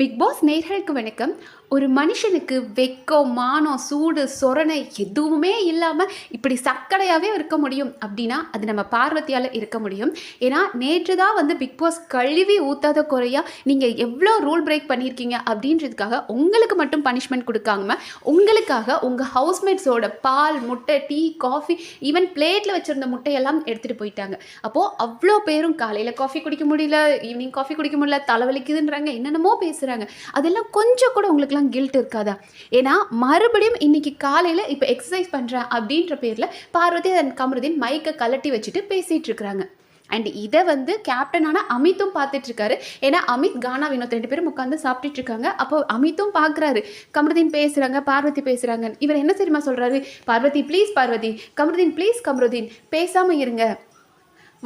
Big pass நேர்களுக்கு வணக்கம். ஒரு மனுஷனுக்கு வெக்கம் மானம் சூடு சொரணை எதுவுமே இல்லாமல் இப்படி சக்கடையாகவே இருக்க முடியும் அப்படின்னா அது நம்ம பார்வத்தியால் இருக்க முடியும். ஏன்னா நேற்று தான் வந்து பிக் பாஸ் கழுவி ஊத்தாத குறையாக நீங்கள் எவ்வளோ ரூல் பிரேக் பண்ணியிருக்கீங்க அப்படின்றதுக்காக உங்களுக்கு மட்டும் பனிஷ்மெண்ட் கொடுக்காம உங்களுக்காக உங்கள் ஹவுஸ்மேட்ஸோட பால் முட்டை டீ காஃபி ஈவன் பிளேட்டில் வச்சுருந்த முட்டையெல்லாம் எடுத்துகிட்டு போயிட்டாங்க. அப்போது அவ்வளோ பேரும் காலையில் காஃபி குடிக்க முடியல ஈவினிங் காஃபி குடிக்க முடியல தலைவலிக்குதுன்றாங்க என்னென்னமோ பேசுகிறாங்க அதெல்லாம் கொஞ்சம் கூட உங்களுக்குலாம் கில்ட் இருக்காதா? ஏன்னா மறுபடியும் இன்னைக்கு காலையில் இப்போ எக்ஸசைஸ் பண்ணுறேன் அப்படின்ற பேரில் பார்வதி அண்ட் கமருதீன் மைக்கை கலட்டி வச்சுட்டு பேசிகிட்டு இருக்கிறாங்க. அண்ட் இதை வந்து கேப்டனான அமித்தும் பார்த்துட்டு இருக்காரு. ஏன்னா அமித் கானா வினோத் ரெண்டு பேரும் உட்காந்து சாப்பிட்டுட்டு இருக்காங்க. அப்போ அமித்தும் பார்க்குறாரு. கமருதீன் பேசுகிறாங்க பார்வதி பேசுகிறாங்க இவர் என்ன தெரியுமா சொல்கிறாரு பார்வதி ப்ளீஸ் பார்வதி. கமருதீன் ப்ளீஸ் கமருதீன். பேசாமல் இருங்க.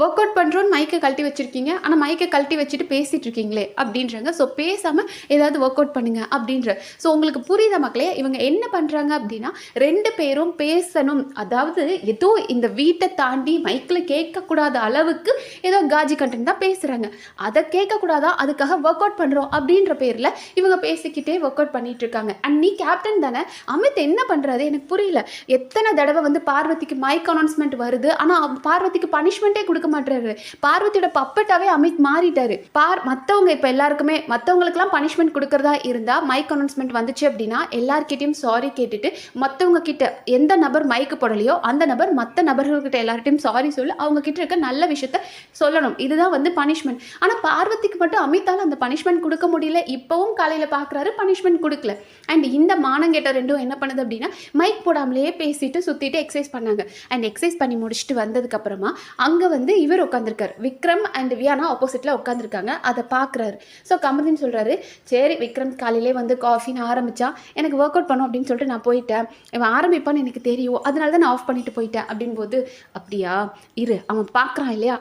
ஒர்க் அவுட் பண்ணுறோன்னு மைக்கை கழட்டி வச்சுருக்கீங்க. ஆனால் மைக்கை கழட்டி வச்சுட்டு பேசிகிட்டு இருக்கீங்களே அப்படின்றாங்க. ஸோ பேசாமல் ஏதாவது ஒர்க் அவுட் பண்ணுங்க அப்படின்ற. ஸோ உங்களுக்கு புரியுத மக்களே? இவங்க என்ன பண்ணுறாங்க அப்படின்னா ரெண்டு பேரும் பேசணும். அதாவது ஏதோ இந்த வீட்டை தாண்டி மைக்கில் கேட்கக்கூடாத அளவுக்கு ஏதோ காஜி கண்டென்ட் தான் பேசுகிறாங்க அதை கேட்கக்கூடாதா? அதுக்காக ஒர்க் அவுட் பண்ணுறோம் அப்படின்ற பேரில் இவங்க பேசிக்கிட்டே ஒர்க் அவுட் பண்ணிகிட்டு இருக்காங்க. அண்ட் நீ கேப்டன் தானே? அமித் என்ன பண்ணுறது எனக்கு புரியல. எத்தனை தடவை வந்து பார்வதிக்கு மைக் அனௌன்ஸ்மெண்ட் வருது? ஆனால் பார்வதிக்கு பனிஷ்மெண்ட்டே கொடுக்க மாட்டாரு பார்வதியோட பப்பட்டாவே அமித் மாறிட்டாரு. பார் மற்றவங்க இப்போ எல்லாருக்குமே மற்றவங்களுக்குலாம் பனிஷ்மெண்ட் கொடுக்கறதா இருந்தால் மைக் அனௌன்ஸ்மெண்ட் வந்துச்சு அப்படின்னா எல்லார்கிட்டயும் சாரி கேட்டுட்டு மற்றவங்க கிட்ட எந்த நபர் மைக்கு போடலையோ அந்த நபர் மற்ற நபர்கள்கிட்ட எல்லார்கிட்டையும் சாரி சொல்லி அவங்க கிட்ட இருக்க நல்ல விஷயத்த சொல்லணும். இதுதான் வந்து பனிஷ்மெண்ட் ஆனால் பார்வதிக்கு மட்டும் அமித்தால் அந்த பனிஷ்மெண்ட் கொடுக்க முடியல. இப்போவும் காலையில் பார்க்குறாரு பனிஷ்மெண்ட் கொடுக்கல. அண்ட் இந்த மானங்கெட்ட ரெண்டும் என்ன பண்ணுது அப்படின்னா மைக் போடாமலேயே பேசிட்டு சுற்றிட்டு எக்ஸசைஸ் பண்ணாங்க. அண்ட் எக்ஸசைஸ் பண்ணி முடிச்சுட்டு வந்ததுக்கப்புறமா அங்கே வந்து இவர் உட்காந்துருக்காரு விக்ரம் அண்ட் வியானா ஆப்போசிட்டில் உட்காந்துருக்காங்க அதை பார்க்குறாரு ஸோ கமர்தீன் சொல்கிறாரு சரி விக்ரம் காலையிலே வந்து காஃபின்னு ஆரம்பிச்சா எனக்கு ஒர்க் அவுட் பண்ணும் அப்படின்னு சொல்லிட்டு நான் போயிட்டேன். இவன் ஆரம்பிப்பான்னு எனக்கு தெரியும். அதனால தான் நான் ஆஃப் பண்ணிட்டு போயிட்டேன் அப்படின் போது அப்படியா? இரு அவன் பார்க்குறான் இல்லையா?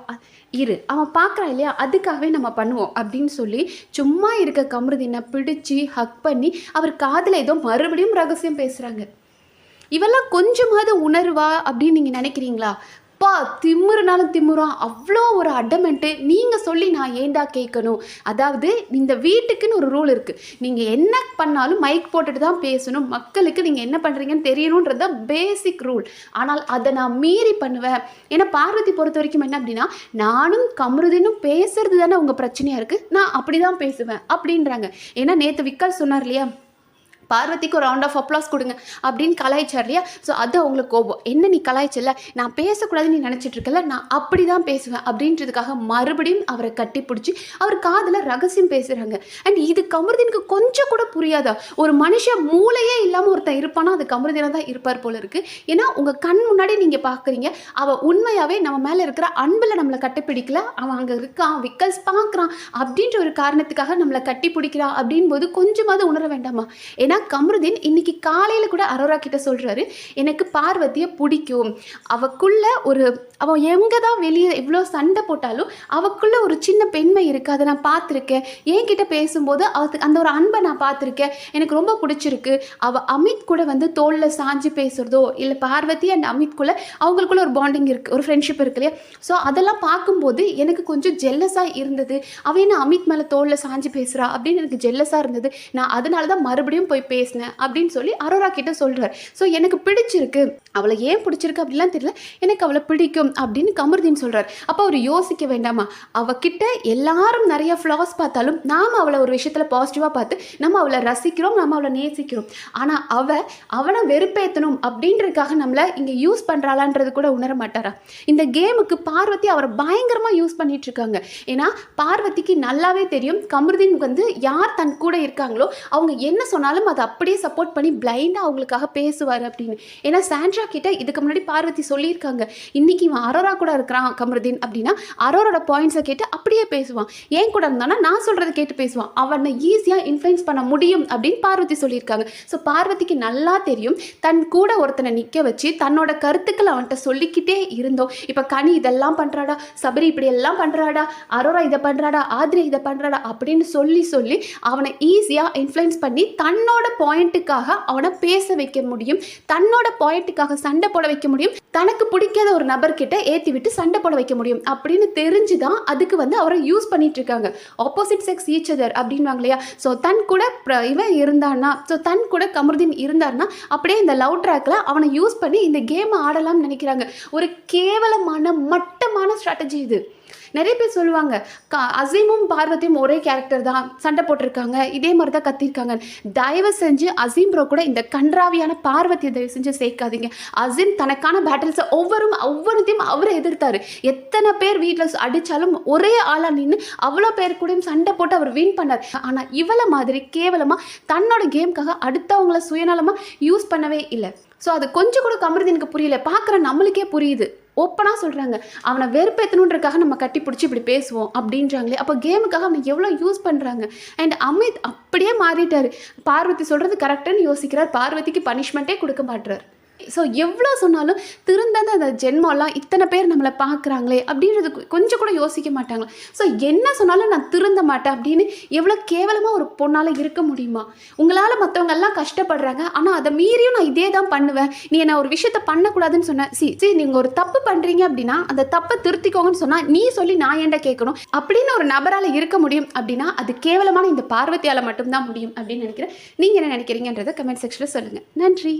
இரு அவன் பார்க்குறான் இல்லையா? அதுக்காகவே நம்ம பண்ணுவோம் அப்படின்னு சொல்லி சும்மா இருக்க கமருதீனை பிடிச்சி ஹக் பண்ணி அவர் காதில் ஏதோ மறுபடியும் ரகசியம் பேசுகிறாங்க இவெல்லாம் கொஞ்சமாவது உணர்வா? அப்படின்னு நீங்கள் நினைக்கிறீங்களா? அப்பா திமுறுனாலும் திமுறான் அவ்வளோ ஒரு அடமெண்ட்டு. நீங்கள் சொல்லி நான் ஏண்டா கேட்கணும்? அதாவது இந்த வீட்டுக்குன்னு ஒரு ரூல் இருக்குது நீங்கள் என்ன பண்ணாலும் மைக் போட்டுட்டு தான் பேசணும். மக்களுக்கு நீங்கள் என்ன பண்ணுறீங்கன்னு தெரியணுன்றது தான் பேசிக் ரூல். ஆனால் அதை நான் மீறி பண்ணுவேன். ஏன்னா பார்வதி பொறுத்த வரைக்கும் என்ன அப்படின்னா நானும் கமருதினும் பேசுறது தானே உங்கள் பிரச்சனையாக இருக்குது நான் அப்படி தான் பேசுவேன் அப்படின்றாங்க. ஏன்னா நேற்று விக்கல் சொன்னார் இல்லையா? பார்வதிக்கு ஒரு ரவுண்ட் ஆஃப் அப்ளாஸ் கொடுங்க அப்படின்னு கலாய்ச்சார் இல்லையா? ஸோ அது அவங்களுக்கு கோபம். என்ன நீ கலாய்ச்சல நான் பேசக்கூடாதுன்னு நீ நினச்சிட்டு இருக்கல நான் அப்படி தான் பேசுவேன். அப்படின்றதுக்காக மறுபடியும் அவரை கட்டி பிடிச்சி அவர் காதில் ரகசியம் பேசுகிறாங்க அண்ட் இது கமருதீனுக்கு கொஞ்சம் கூட புரியாதா? ஒரு மனுஷன் மூளையே இல்லாமல் ஒருத்தன் இருப்பானா? அது கமருதீனாக தான் இருப்பார் போல இருக்கு. ஏன்னா உங்கள் கண் முன்னாடி நீங்கள் பார்க்குறீங்க அவள் உண்மையாகவே நம்ம மேலே இருக்கிற அன்பில் நம்மளை கட்டிப்பிடிக்கல. அவன் அங்கே இருக்கான் விக்கல்ஸ் பார்க்குறான் அப்படின்ற ஒரு காரணத்துக்காக நம்மளை கட்டி பிடிக்கிறான் அப்படின் போது கொஞ்சமாவது உணர வேண்டாமா? ஏன்னா கமருதீன் இன்னைக்கு காலையில் கூட அரோரா கிட்ட சொல்கிறாரு எனக்கு பார்வதியை பிடிக்கும். அவக்குள்ள ஒரு அவள் எங்கே தான் வெளியே எவ்வளோ சண்டை போட்டாலும் அவக்குள்ள ஒரு சின்ன பெண்மை இருக்குது அதை நான் பார்த்துருக்கேன். என்கிட்ட பேசும்போது அவத்துக்கு அந்த ஒரு அன்பை நான் பார்த்துருக்கேன். எனக்கு ரொம்ப பிடிச்சிருக்கு. அவள் அமித் கூட வந்து தோளில் சாஞ்சு பேசுகிறதோ இல்லை பார்வதி அண்ட் அமித்குள்ளே அவங்களுக்குள்ள ஒரு பாண்டிங் இருக்குது ஒரு ஃப்ரெண்ட்ஷிப் இருக்கு இல்லையா? ஸோ அதெல்லாம் பார்க்கும்போது எனக்கு கொஞ்சம் ஜெல்லஸாக இருந்தது. அவன் என்ன அமித் மேலே தோளில் சாஞ்சு பேசுகிறா அப்படின்னு எனக்கு ஜெல்லஸாக இருந்தது. நான் அதனால தான் மறுபடியும் போய் பேசினேன் அப்படின்னு சொல்லி அரோரா கிட்ட சொல்கிறார் ஸோ எனக்கு பிடிச்சிருக்கு. அவளை ஏன் பிடிச்சிருக்கு அப்படிலாம் தெரியல. எனக்கு அவளை பிடிக்கும் அப்படின்னு கமருதீன் சொல்கிறார் அப்போ அவர் யோசிக்க வேண்டாமா? அவகிட்ட எல்லாரும் நிறைய ஃப்ளாஸ் பார்த்தாலும் நாம் அவளை ஒரு விஷயத்தில் பாசிட்டிவாக பார்த்து நம்ம அவளை ரசிக்கிறோம் நம்ம அவளை நேசிக்கிறோம். ஆனால் அவ அவனை வெறுப்பேற்றணும் அப்படின்றதுக்காக நம்மளை இங்கே யூஸ் பண்ணுறாளான்றது கூட உணர மாட்டாரா? இந்த கேமுக்கு பார்வதி அவரை பயங்கரமாக யூஸ் பண்ணிட்டு இருக்காங்க. ஏன்னா பார்வதிக்கு நல்லாவே தெரியும். கமருதீன் வந்து யார் தன் கூட இருக்காங்களோ அவங்க என்ன சொன்னாலும் அதை அப்படியே சப்போர்ட் பண்ணி பிளைண்டாக அவங்களுக்காக பேசுவார் அப்படின்னு. ஏன்னா சாண்ட்ரா கிட்ட இதுக்கு முன்னாடி பார்வதி சொல்லியிருக்காங்க. இன்னைக்கு இவன் அரோரா கூட இருக்கிறான் கமருதீன் அப்படின்னா அரோரோட பாயிண்ட்ஸை கேட்டு அப்படியே பேசுவான். ஏன் கூட இருந்தானா நான் சொல்கிறத கேட்டு பேசுவான். அவனை ஈஸியாக இன்ஃப்ளூயன்ஸ் பண்ண முடியும் அப்படின்னு பார்வதி சொல்லியிருக்காங்க. ஸோ பார்வதிக்கு நல்லா தெரியும். தன் கூட ஒருத்தனை நிற்க வச்சு தன்னோட கருத்துக்களை அவன்கிட்ட சொல்லிக்கிட்டே இருந்தோம். இப்போ கனி இதெல்லாம் பண்ணுறாடா சபரி இப்படி எல்லாம் பண்ணுறாடா அரோரா இதை பண்ணுறாடா ஆத்ரி இதை பண்ணுறாடா அப்படின்னு சொல்லி சொல்லி அவனை ஈஸியாக இன்ஃப்ளூயன்ஸ் பண்ணி தன்னோட பாயிண்ட்டுக்காக அவனை பேச வைக்க முடியும். தன்னோட பாயிண்ட்டுக்காக சண்டை போட வைக்க முடியும். தனக்கு பிடிக்காத ஒரு நபர்கிட்ட ஏற்றி விட்டு சண்டை போட வைக்க முடியும். அப்படின்னு தெரிஞ்சு தான் அதுக்கு வந்து அவரை யூஸ் பண்ணிட்டு இருக்காங்க ஆப்போசிட் செக்ஸ் ஈச் அதர் அப்படின்வாங்க இல்லையா? ஸோ தன் கூட இவன் இருந்தான்னா ஸோ தன் கூட கமருதீன் இருந்தார்னா அப்படியே இந்த லவ் ட்ராக்ல அவனை யூஸ் பண்ணி இந்த கேமை ஆடலாம்னு நினைக்கிறாங்க. ஒரு கேவலமான மட்டும் ஸ்ட்ராட்டஜி இது. நிறைய பேர் சொல்லுவாங்க அசீமும் பார்வதியும் ஒரே கேரக்டர் தான். சண்டை போட்டிருக்காங்க. இதே மாதிரி தான் கத்திருக்காங்க தயவு செஞ்சு அசீம் ப்ரோ கூட இந்த கன்றாவியான பார்வதியை தயவு செஞ்சு சேர்க்காதீங்க. அசீம் தனக்கான பேட்டில்ஸை ஒவ்வொரு ஒவ்வொருத்தையும் அவரை எதிர்த்தாரு. எத்தனை பேர் வீட்டில் அடித்தாலும் ஒரே ஆளாக நின்று அவ்வளோ பேர் கூடயும் சண்டை போட்டு அவர் வின் பண்ணார். ஆனால் இவளை மாதிரி கேவலமாக தன்னோட கேம்க்காக அடுத்தவங்கள சுயநலமாக யூஸ் பண்ணவே இல்லை. ஸோ அது கொஞ்சம் கூட கமருதீனுக்கு புரியல. பார்க்குற நம்மளுக்கே புரியுது. ஓப்பனாக சொல்கிறாங்க அவனை வெறுப்பேற்றணுன்றக்காக நம்ம கட்டி பிடிச்சி இப்படி பேசுவோம் அப்படின்றாங்களே. அப்போ கேமுக்காக அவனை எவ்வளோ யூஸ் பண்ணுறாங்க அண்ட் அமித் அப்படியே மாறிட்டார். பார்வதி சொல்கிறது கரெக்டுன்னு யோசிக்கிறார். பார்வதிக்கு பனிஷ்மெண்ட்டே கொடுக்க மாட்டுறார் ஸோ எவ்வளோ சொன்னாலும் திருந்தந்த அந்த ஜென்மம்லாம் இத்தனை பேர் நம்மளை பார்க்குறாங்களே அப்படின்றது கொஞ்சம் கூட யோசிக்க மாட்டாங்களா ஸோ என்ன சொன்னாலும் நான் திருந்த மாட்டேன் அப்படின்னு எவ்வளோ கேவலமாக ஒரு பொண்ணால் இருக்க முடியுமா? உங்களால் மற்றவங்கெல்லாம் கஷ்டப்படுறாங்க. ஆனால் அதை மீறியும் நான் இதே தான் பண்ணுவேன். நீ என்ன ஒரு விஷயத்த பண்ணக்கூடாதுன்னு சொன்னேன் சி சி நீங்கள் ஒரு தப்பு பண்ணுறீங்க அப்படின்னா அந்த தப்பை திருத்திக்கோங்கன்னு சொன்னால் நீ சொல்லி நான் ஏன்டா கேட்கணும்? அப்படின்னு ஒரு நபரால் இருக்க முடியும் அப்படின்னா அது கேவலமான இந்த பார்வத்தியால் மட்டும்தான் முடியும் அப்படின்னு நினைக்கிறேன். நீங்கள் என்ன நினைக்கிறீங்கன்றதை கமெண்ட் செக்ஷனில் சொல்லுங்கள் நன்றி.